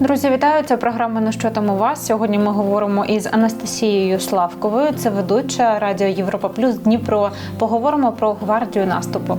Друзі, вітаю! Це програма «Ну що там у вас. Сьогодні ми говоримо із Анастасією Славковою. Це ведуча Радіо Європа Плюс Дніпро. Поговоримо про гвардію наступу.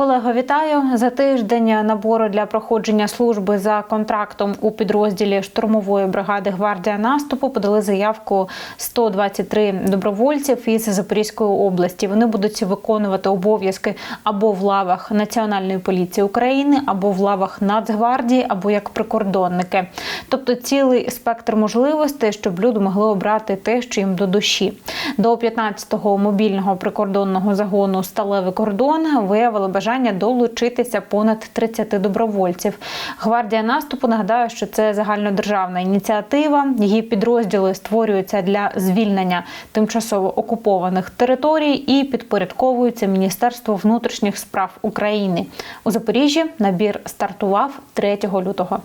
Колего, вітаю за тиждень набору для проходження служби за контрактом у підрозділі штурмової бригади Гвардія наступу подали заявку 123 добровольців із Запорізької області. Вони будуть виконувати обов'язки або в лавах Національної поліції України, або в лавах Нацгвардії, або як прикордонники. Тобто цілий спектр можливостей, щоб люди могли обрати те, що їм до душі. До 15-го мобільного прикордонного загону Сталевий кордон виявили бажання долучитися понад 30 добровольців. Гвардія наступу нагадаю, що це загальнодержавна ініціатива. Її підрозділи створюються для звільнення тимчасово окупованих територій і підпорядковуються Міністерству внутрішніх справ України. У Запоріжжі набір стартував 3 лютого.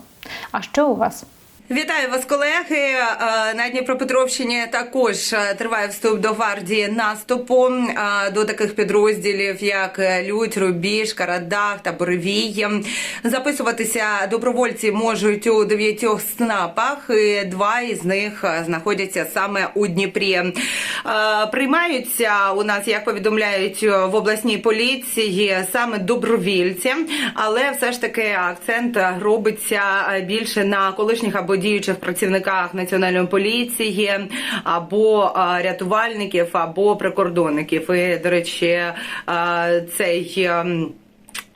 А що у вас? Вітаю вас, колеги. Е, На Дніпропетровщині також е, триває вступ до гвардії наступу е, до таких підрозділів, як Людь, Рубіж, Карадах та Боревій. Записуватися добровольці можуть у дев'ятьох снапах. і Два із них знаходяться саме у Дніпрі. Приймаються у нас, як повідомляють в обласній поліції, саме добровільці, але все ж таки акцент робиться більше на колишніх або діючих працівниках національної поліції, або рятувальників, або прикордонників. І, до речі, цей.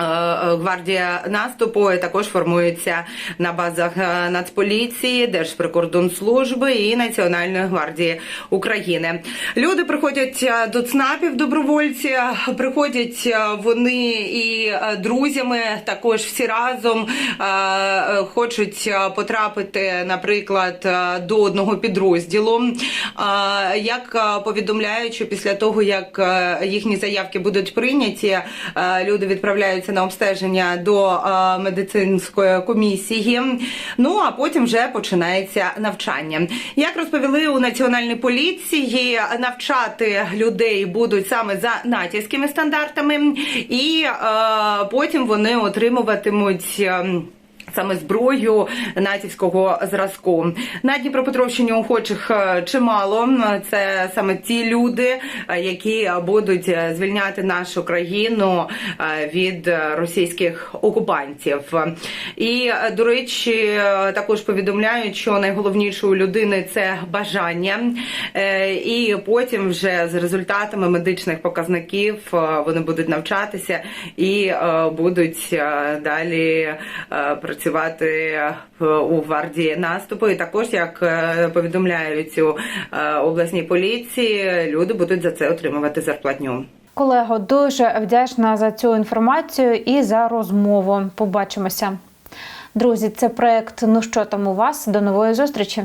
Ем, е, Гвардія наступу також формується на базах е, Нацполіції, Держприкордонслужби і Національної гвардії України. Люди приходять е, до ЦНАПів добровольці, приходять е, вони і е, друзями, також всі разом е, е, хочуть е, потрапити, наприклад, е, до одного підрозділу. Е, Як е, повідомляють, що після того як е, їхні заявки будуть прийняті, е, люди відправляються на обстеження до е, медицинської комісії. Ну а потім вже починається навчання. Як розповіли у національній поліції, навчати людей будуть саме за натівськими стандартами, і е, потім вони отримуватимуть. Саме зброю натівського зразку на Дніпропетровщині охочих е, чимало. Це саме ті люди, е, які будуть е, звільняти нашу країну від російських окупантів. І до речі, також повідомляють, що найголовніше у людини це бажання, і потім вже з результатами медичних показників вони будуть навчатися і будуть далі е, працювати е, у гвардії наступу. І також, як е, повідомляють у е, обласній поліції, люди будуть за це отримувати зарплатню. Колего, дуже вдячна за цю інформацію і за розмову. Побачимося. Друзі, це проект Ну що там у вас? До нової зустрічі.